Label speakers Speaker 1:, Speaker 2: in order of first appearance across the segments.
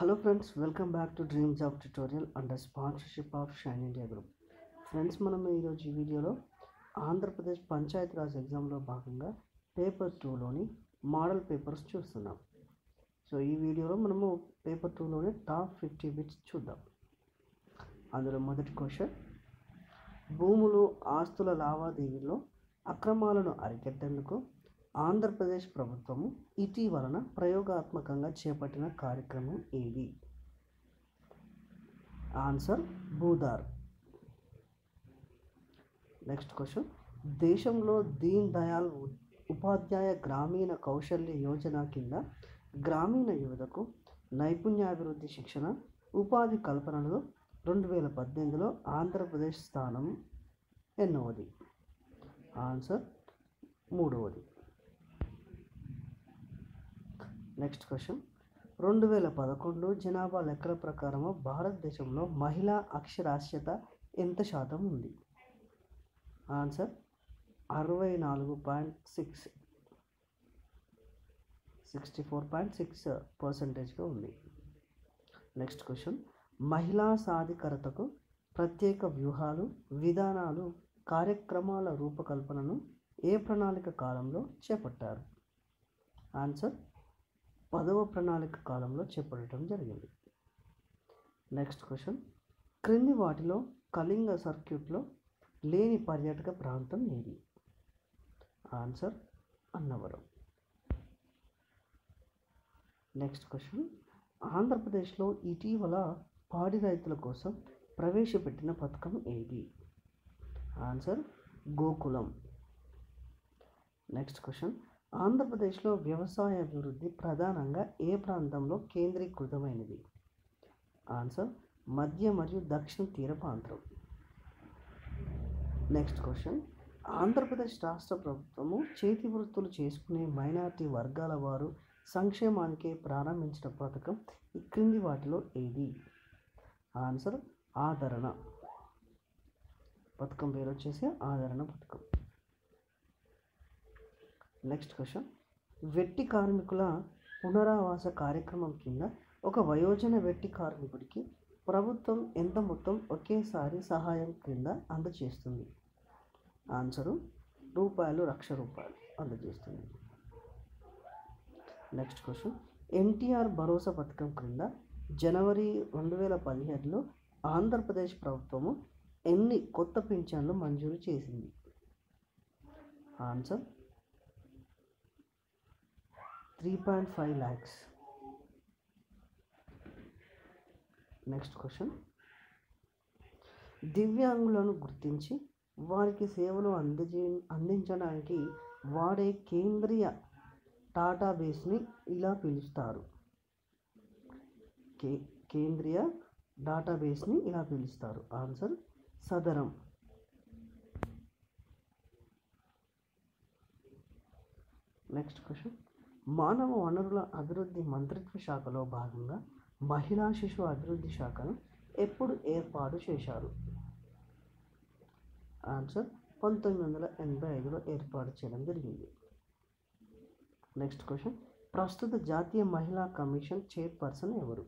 Speaker 1: hello friends welcome back to dreams of tutorial under sponsorship of shine India group friends మనం ఈరోజు ఈ వీడియోలో ఆంధ్రప్రదేశ్ పంచాయతీరాజ్ ఎగ్జామ్లో భాగంగా పేపర్ టూలోని మోడల్ పేపర్స్ చూస్తున్నాం సో ఈ వీడియోలో మనము పేపర్ టూలోని టాప్ ఫిఫ్టీ బిట్స్ చూద్దాం అందులో మొదటి క్వశ్చన్ భూములు ఆస్తుల లావాదేవీల్లో అక్రమాలను అరికెట్టేందుకు ఆంధ్రప్రదేశ్ ప్రభుత్వము ఇటీవలన ప్రయోగాత్మకంగా చేపట్టిన కార్యక్రమం ఏది ఆన్సర్ భూదార్ నెక్స్ట్ క్వశ్చన్ దేశంలో దీన్ దయాల్ ఉపాధ్యాయ గ్రామీణ కౌశల్య యోజన కింద గ్రామీణ యువతకు నైపుణ్యాభివృద్ధి శిక్షణ ఉపాధి కల్పనలో రెండు వేల పద్దెనిమిదిలో ఆంధ్రప్రదేశ్ స్థానం ఎన్నవది ఆన్సర్ మూడవది నెక్స్ట్ క్వశ్చన్ రెండు వేల పదకొండు జనాభా లెక్కల ప్రకారము భారతదేశంలో మహిళా అక్షరాస్యత ఎంత శాతం ఉంది ఆన్సర్ అరవై నాలుగు point six sixty four point six పర్సంటేజ్గా ఉంది నెక్స్ట్ క్వశ్చన్ మహిళా సాధికారతకు ప్రత్యేక వ్యూహాలు విధానాలు కార్యక్రమాల రూపకల్పనను ఏ ప్రణాళిక కాలంలో చేపట్టారు ఆన్సర్ పదవ ప్రణాళిక కాలంలో చేపట్టడం జరిగింది నెక్స్ట్ క్వశ్చన్ క్రింది వాటిలో కళింగ సర్క్యూట్లో లేని పర్యాటక ప్రాంతం ఏది ఆన్సర్ అన్నవరం నెక్స్ట్ క్వశ్చన్ ఆంధ్రప్రదేశ్లో ఇటీవల పాడి రైతుల కోసం ప్రవేశపెట్టిన పథకం ఏది ఆన్సర్ గోకులం నెక్స్ట్ క్వశ్చన్ ఆంధ్రప్రదేశ్లో వ్యవసాయ అభివృద్ధి ప్రధానంగా ఏ ప్రాంతంలో కేంద్రీకృతమైనది ఆన్సర్ మధ్య మరియు దక్షిణ తీర ప్రాంతం నెక్స్ట్ క్వశ్చన్ ఆంధ్రప్రదేశ్ రాష్ట్ర ప్రభుత్వము చేతి వృత్తులు చేసుకునే మైనార్టీ వర్గాల వారు సంక్షేమానికి ప్రారంభించిన పథకం ఈ క్రింది వాటిలో ఏది ఆన్సర్ ఆదరణ పథకం పేరు వచ్చేసి ఆదరణ పథకం నెక్స్ట్ క్వశ్చన్ వెట్టి కార్మికుల పునరావాస కార్యక్రమం కింద ఒక వయోజన వెట్టి కార్మికుడికి ప్రభుత్వం ఎంత మొత్తం ఒకేసారి సహాయం క్రింద అందజేస్తుంది ఆన్సరు రూపాయలు లక్ష రూపాయలు అందజేస్తుంది నెక్స్ట్ క్వశ్చన్ ఎన్టీఆర్ భరోసా పథకం క్రింద జనవరి రెండు వేల పదిహేడులో ఆంధ్రప్రదేశ్ ప్రభుత్వము ఎన్ని కొత్త పింఛన్లు మంజూరు చేసింది answer three point five lakhs next question దివ్యాంగులను గుర్తించి వారికి సేవలు అందజే అందించడానికి వాడే కేంద్రీయ డాటాబేస్ని ఇలా పిలుస్తారు కే కేంద్రీయ డాటాబేస్ని ఇలా పిలుస్తారు ఆన్సర్ సదరం నెక్స్ట్ క్వశ్చన్ మానవ వనరుల అభివృద్ధి మంత్రిత్వ శాఖలో భాగంగా మహిళా శిశు అభివృద్ధి శాఖను ఎప్పుడు ఏర్పాటు చేశారు ఆన్సర్ పంతొమ్మిది వందల ఎనభై ఐదులో ఏర్పాటు చేయడం జరిగింది నెక్స్ట్ క్వశ్చన్ ప్రస్తుత జాతీయ మహిళా కమిషన్ చైర్పర్సన్ ఎవరు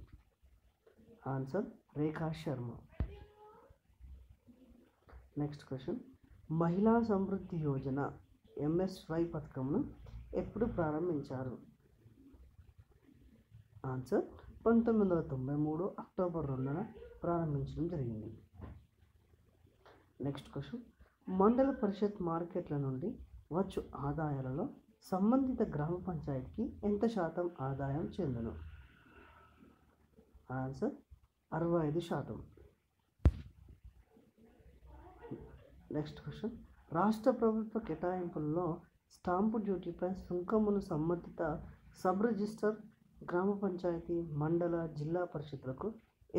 Speaker 1: answer Rekha Sharma next question Mahila Samriddhi Yojana MSY పథకంను ఎప్పుడు ప్రారంభించారు ఆన్సర్ పంతొమ్మిది వందల తొంభై మూడు అక్టోబర్ రెండున ప్రారంభించడం జరిగింది నెక్స్ట్ క్వశ్చన్ మండల పరిషత్ మార్కెట్ల నుండి వచ్చు ఆదాయాలలో సంబంధిత గ్రామ పంచాయతీకి ఎంత శాతం ఆదాయం చెందును ఆన్సర్ అరవై ఐదు శాతం నెక్స్ట్ క్వశ్చన్ రాష్ట్ర ప్రభుత్వ కేటాయింపుల్లో స్టాంపు డ్యూటీపై సుంకమును సంబంధిత సబ్ రిజిస్టర్ గ్రామ పంచాయతీ మండల జిల్లా పరిషత్లకు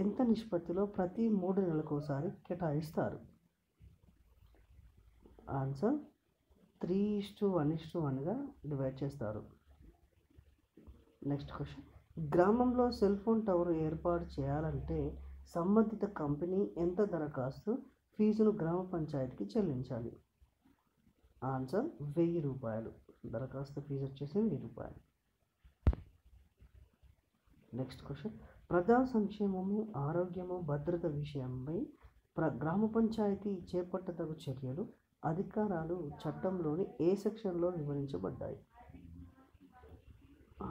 Speaker 1: ఎంత నిష్పత్తిలో ప్రతి మూడు నెలలకోసారి కేటాయిస్తారు answer three is to one is to వన్గా డివైడ్ చేస్తారు నెక్స్ట్ క్వశ్చన్ గ్రామంలో సెల్ ఫోన్ టవర్ ఏర్పాటు చేయాలంటే సంబంధిత కంపెనీ ఎంత దరఖాస్తు ఫీజును గ్రామ పంచాయతీకి చెల్లించాలి ఆన్సర్ వెయ్యి రూపాయలు దరఖాస్తు ఫీజు వచ్చేసి వెయ్యి రూపాయలు నెక్స్ట్ క్వశ్చన్ ప్రజా సంక్షేమము ఆరోగ్యము భద్రత విషయంపై ప్ర గ్రామ పంచాయతీ చేపట్టదగు చర్యలు అధికారాలు చట్టంలోని ఏ సెక్షన్లో వివరించబడ్డాయి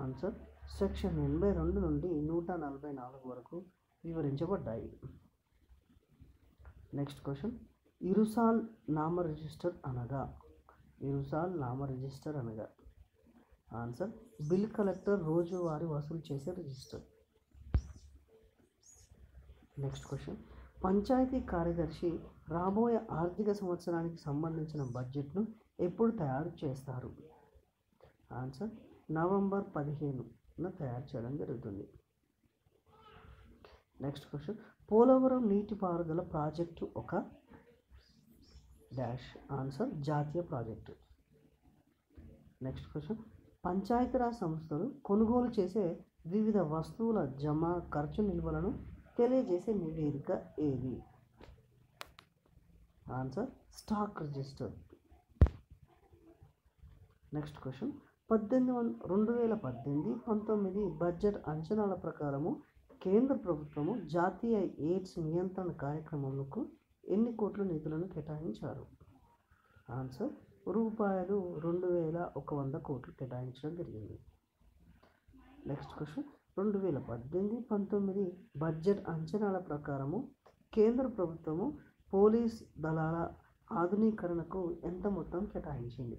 Speaker 1: ఆన్సర్ సెక్షన్ ఎనభై రెండు నుండి నూట నలభై నాలుగు వరకు వివరించబడ్డాయి నెక్స్ట్ క్వశ్చన్ ఇరుసాల్ నామ రిజిస్టర్ అనగా ఇరుసాల్ నామ రిజిస్టర్ అనగా ఆన్సర్ బిల్ కలెక్టర్ రోజువారీ వసూలు చేసే రిజిస్టర్ నెక్స్ట్ క్వశ్చన్ పంచాయతీ కార్యదర్శి రాబోయే ఆర్థిక సంవత్సరానికి సంబంధించిన బడ్జెట్ను ఎప్పుడు తయారు చేస్తారు ఆన్సర్ నవంబర్ పదిహేనున తయారు చేయడం జరుగుతుంది నెక్స్ట్ క్వశ్చన్ పోలవరం నీటిపారుదల ప్రాజెక్టు ఒక డాష్ ఆన్సర్ జాతీయ ప్రాజెక్టు నెక్స్ట్ క్వశ్చన్ పంచాయతీరాజ్ సంస్థలు కొనుగోలు చేసే వివిధ వస్తువుల జమ ఖర్చు నిల్వలను తెలియజేసే నివేదిక ఏది answer stock register next question పద్దెనిమిది వంద రెండు వేల పద్దెనిమిది పంతొమ్మిది బడ్జెట్ అంచనాల ప్రకారము కేంద్ర ప్రభుత్వము జాతీయ ఎయిడ్స్ నియంత్రణ కార్యక్రమాలకు ఎన్ని కోట్లు నిధులను కేటాయించారు ఆన్సర్ రూపాయలు రెండు వేల ఒక వంద కోట్లు కేటాయించడం జరిగింది నెక్స్ట్ క్వశ్చన్ రెండు వేల పద్దెనిమిది పంతొమ్మిది బడ్జెట్ అంచనాల ప్రకారము కేంద్ర ప్రభుత్వము పోలీస్ దళాల ఆధునీకరణకు ఎంత మొత్తం కేటాయించింది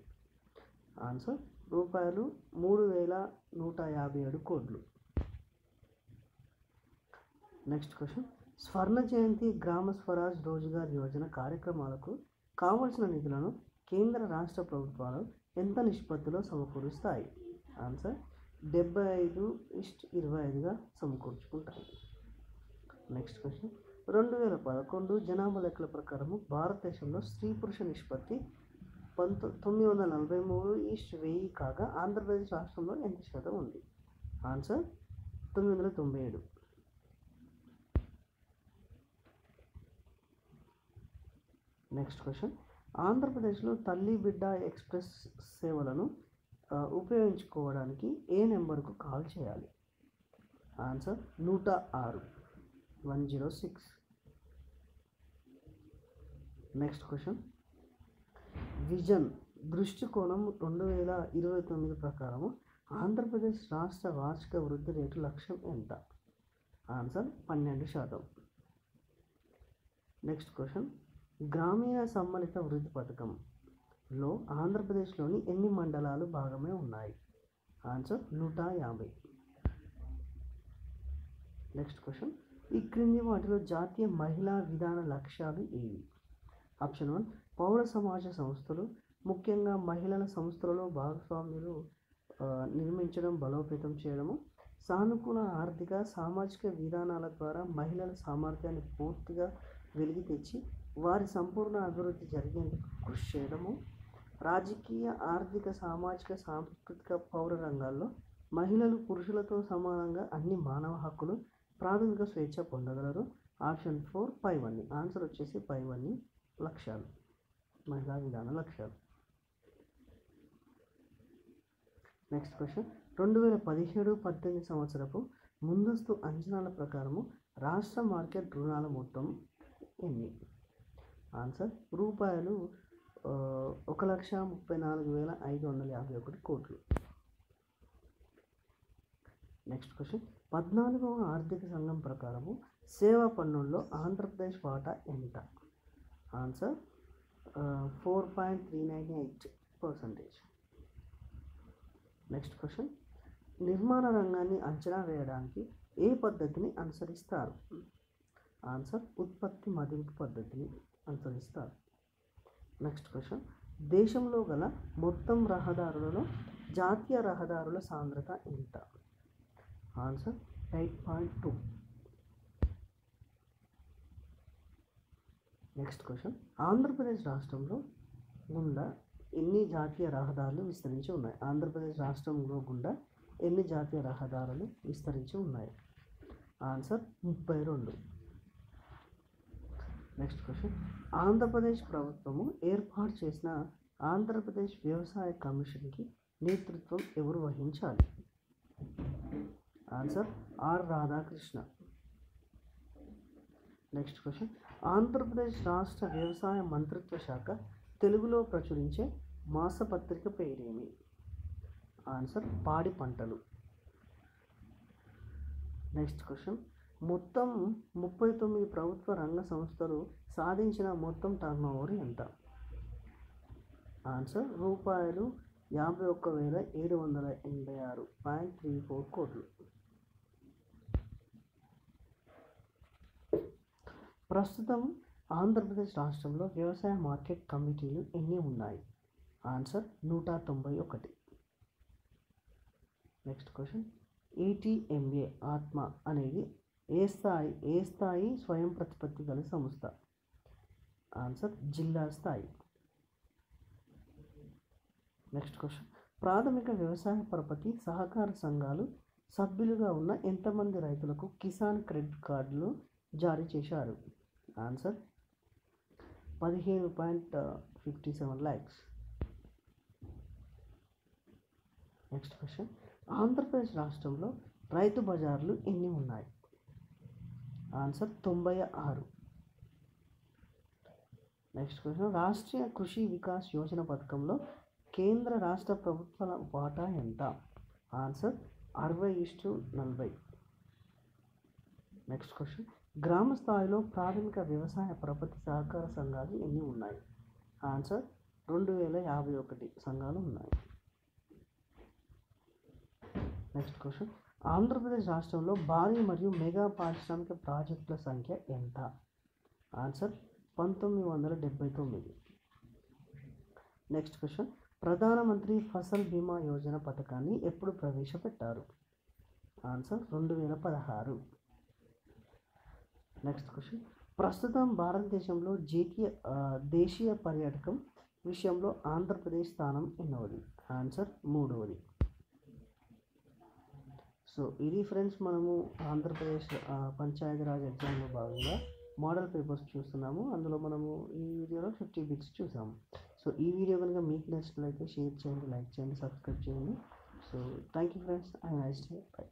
Speaker 1: ఆన్సర్ రూపాయలు మూడు వేల నూట యాభై ఏడు కోట్లు నెక్స్ట్ క్వశ్చన్ స్వర్ణ జయంతి గ్రామ స్వరాజ్ రోజుగార్ యోజన కార్యక్రమాలకు కావలసిన నిధులను కేంద్ర రాష్ట్ర ప్రభుత్వాలు ఎంత నిష్పత్తిలో సమకూరుస్తాయి ఆన్సర్ డెబ్బై ఐదు ఇస్ట్ ఇరవై ఐదుగా సమకూర్చుకుంటాయి నెక్స్ట్ క్వశ్చన్ రెండు వేల పదకొండు జనాభా లెక్కల ప్రకారము భారతదేశంలో స్త్రీ పురుష నిష్పత్తి పంతొ తొమ్మిది వందల నలభై మూడు ఈస్ట్ వెయ్యి కాగా ఆంధ్రప్రదేశ్ రాష్ట్రంలో ఎంత శాతం ఉంది ఆన్సర్ తొమ్మిది వందల తొంభై ఏడు నెక్స్ట్ క్వశ్చన్ ఆంధ్రప్రదేశ్లో తల్లి బిడ్డ ఎక్స్ప్రెస్ సేవలను ఉపయోగించుకోవడానికి ఏ నెంబర్కు కాల్ చేయాలి ఆన్సర్ నూట ఆరు one zero six next question vision దృష్టికోణం రెండు వేల ఇరవై తొమ్మిది ప్రకారము ఆంధ్రప్రదేశ్ రాష్ట్ర వార్షిక వృద్ధి రేటు లక్ష్యం ఎంత ఆన్సర్ పన్నెండు శాతం నెక్స్ట్ క్వశ్చన్ గ్రామీణ సమ్మలిత వృద్ధి పథకంలో ఆంధ్రప్రదేశ్లోని ఎన్ని మండలాలు భాగమే ఉన్నాయి ఆన్సర్ నూట యాభై నెక్స్ట్ క్వశ్చన్ ఈ క్రింది వాటిలో జాతీయ మహిళా విధాన లక్ష్యాలు ఏవి ఆప్షన్ వన్ పౌర సమాజ సంస్థలు ముఖ్యంగా మహిళల సంస్థలలో భాగస్వామ్యులు నిర్మించడం బలోపేతం చేయడము సానుకూల ఆర్థిక సామాజిక విధానాల ద్వారా మహిళల సామర్థ్యాన్ని పూర్తిగా వెలిగి తెచ్చి వారి సంపూర్ణ అభివృద్ధి జరిగేందుకు కృషి చేయడము రాజకీయ ఆర్థిక సామాజిక సాంస్కృతిక పౌర రంగాల్లో మహిళలు పురుషులతో సమానంగా అన్ని మానవ హక్కులు ప్రాథమిక స్వేచ్ఛ పొందగలరు ఆప్షన్ ఫోర్ పై ఆన్సర్ వచ్చేసి పై లక్ష్యాలు మహిళా విధాన లక్ష్యాలు నెక్స్ట్ క్వశ్చన్ రెండు వేల పదిహేడు పద్దెనిమిది సంవత్సరపు ముందస్తు అంచనాల ప్రకారము రాష్ట్ర మార్కెట్ రుణాల మొత్తం ఎన్ని ఆన్సర్ రూపాయలు ఒక లక్ష ముప్పై నాలుగు వేల ఐదు వందల యాభై ఒకటి కోట్లు నెక్స్ట్ క్వశ్చన్ పద్నాలుగవ ఆర్థిక సంఘం ప్రకారము సేవా పన్నుల్లో ఆంధ్రప్రదేశ్ వాటా ఎంత answer four point three nine eight percentage next question నిర్మాణ రంగాన్ని అంచనా వేయడానికి ఏ పద్ధతిని అనుసరిస్తారు ఆన్సర్ ఉత్పత్తి మదింపు పద్ధతిని ఆన్సర్ నెక్స్ట్ క్వశ్చన్ దేశంలో గల మొత్తం రహదారులలో జాతీయ రహదారుల సాంద్రత ఎంత answer eight point two next question Andhra Pradesh రాష్ట్రంలో గుండా ఎన్ని జాతీయ రహదారులు విస్తరించి ఉన్నాయి ఆంధ్రప్రదేశ్ రాష్ట్రంలో గుండా ఎన్ని జాతీయ రహదారులు విస్తరించి ఉన్నాయి ఆన్సర్ ముప్పై రెండు నెక్స్ట్ క్వశ్చన్ ఆంధ్రప్రదేశ్ ప్రభుత్వము ఏర్పాటు చేసిన ఆంధ్రప్రదేశ్ వ్యవసాయ కమిషన్కి నేతృత్వం ఎవరు వహించాలి answer R Radhakrishna next question Andhra Pradesh రాష్ట్ర వ్యవసాయ మంత్రిత్వ శాఖ తెలుగులో ప్రచురించే మాసపత్రిక పేరేమి ఆన్సర్ పాడి పంటలు నెక్స్ట్ క్వశ్చన్ మొత్తం ముప్పై తొమ్మిది ప్రభుత్వ రంగ సంస్థలు సాధించిన మొత్తం టర్న్ ఓవర్ ఎంత ఆన్సర్ రూపాయలు యాభై ఒక్క వేల ఏడు వందల ఎనభై ఆరు పాయింట్ త్రీ ఫోర్ కోట్లు ప్రస్తుతం ఆంధ్రప్రదేశ్ రాష్ట్రంలో వ్యవసాయ మార్కెట్ కమిటీలు ఎన్ని ఉన్నాయి ఆన్సర్ నూట తొంభై ఒకటి నెక్స్ట్ క్వశ్చన్ ఏటీఎంఏ ఆత్మ అనేది ఏ స్థాయి ఏ స్థాయి స్వయం ప్రతిపత్తి గల సంస్థ ఆన్సర్ జిల్లా స్థాయి నెక్స్ట్ క్వశ్చన్ ప్రాథమిక వ్యవసాయ పరపతి సహకార సంఘాలు సభ్యులుగా ఉన్న ఎంతమంది రైతులకు కిసాన్ క్రెడిట్ కార్డులు జారీ చేశారు ఆన్సర్ పదిహేను point fifty seven lakhs next question Andhra Pradesh రాష్ట్రంలో రైతు బజార్లు ఎన్ని ఉన్నాయి ఆన్సర్ తొంభై ఆరు నెక్స్ట్ క్వశ్చన్ రాష్ట్రీయ కృషి వికాస్ యోజన పథకంలో కేంద్ర రాష్ట్ర ప్రభుత్వాల వాటా ఎంత ఆన్సర్ అరవై ఇష్టు నలభై నెక్స్ట్ క్వశ్చన్ గ్రామ స్థాయిలో ప్రాథమిక వ్యవసాయ ప్రపతి సహకార సంఘాలు ఎన్ని ఉన్నాయి ఆన్సర్ రెండు వేల యాభై ఒకటి సంఘాలు ఉన్నాయి నెక్స్ట్ క్వశ్చన్ ఆంధ్రప్రదేశ్ రాష్ట్రంలో భారీ మరియు మెగా పారిశ్రామిక ప్రాజెక్టుల సంఖ్య ఎంత ఆన్సర్ పంతొమ్మిది వందల డెబ్బై తొమ్మిది నెక్స్ట్ క్వశ్చన్ ప్రధానమంత్రి ఫసల్ బీమా యోజన పథకాన్ని ఎప్పుడు ప్రవేశపెట్టారు ఆన్సర్ రెండు వేల పదహారు నెక్స్ట్ క్వశ్చన్ ప్రస్తుతం భారతదేశంలో జీతీయ దేశీయ పర్యాటకం విషయంలో ఆంధ్రప్రదేశ్ స్థానం ఎన్నవది ఆన్సర్ మూడవది సో ఇది ఫ్రెండ్స్ మనము ఆంధ్రప్రదేశ్ పంచాయతీరాజ్ ఎగ్జామ్లో భాగంగా మోడల్ పేపర్స్ చూస్తున్నాము అందులో మనము ఈ వీడియోలో ఫిఫ్టీ బిట్స్ చూసాము సో ఈ వీడియో కనుక మీకు నచ్చినట్లయితే షేర్ చేయండి లైక్ చేయండి సబ్స్క్రైబ్ చేయండి so thank you friends a nice day by